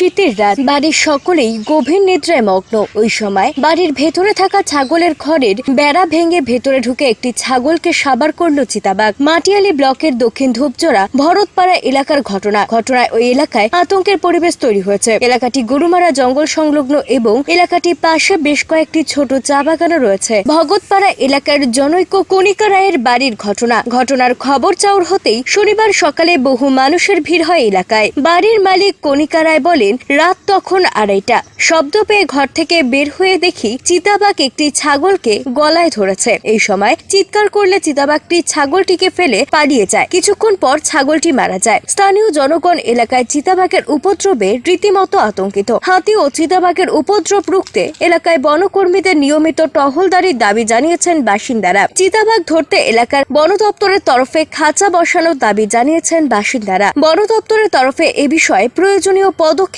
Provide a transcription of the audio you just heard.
শীতের রাত। বাড়ির সকলেই গভীর নিদ্রায় মগ্ন। ওই সময় বাড়ির ভেতরে থাকা ছাগলের ঘরের বেড়া ভেঙে ভেতরে ঢুকে একটি ছাগলকে সাবার করল চিতাবাঘ। মাটিয়ালি ব্লকের দক্ষিণ ধূপজোড়া, ভরতপাড়া এলাকার ঘটনা। ঘটনায় ওই এলাকায় আতঙ্কের পরিবেশ তৈরি হয়েছে। এলাকাটি গরুমারা জঙ্গল সংলগ্ন এবং এলাকাটির পাশে বেশ কয়েকটি ছোট চা বাগানও রয়েছে। ভগতপাড়া এলাকার জনৈক কণিকা রায়ের বাড়ির ঘটনা। ঘটনার খবর চাউর হতেই শনিবার সকালে বহু মানুষের ভিড় হয় এলাকায়। বাড়ির মালিক কণিকা রায় বলেন রাত তখন আড়াইটা। শব্দ পেয়ে ঘর থেকে বের হয়ে দেখি চিতাবাঘ একটি ছাগলকে গলায় ধরেছে। এই সময় চিৎকার করলে চিতাবাঘটি ছাগলটিকে ফেলে পালিয়ে যায়। কিছুক্ষণ পর ছাগলটি মারা যায়। স্থানীয় জনগণ এলাকায় চিতাবাঘের উপদ্রবে রীতিমতো আতঙ্কিত। হাতি ও চিতাবাঘের উপদ্রব রুখতে এলাকায় বনকর্মীদের নিয়মিত টহলদারির দাবি জানিয়েছেন বাসিন্দারা। চিতাবাঘ ধরতে এলাকার বন দপ্তরের তরফে খাঁচা বসানোর দাবি জানিয়েছেন বাসিন্দারা। বন দপ্তরের তরফে এ বিষয়ে প্রয়োজনীয়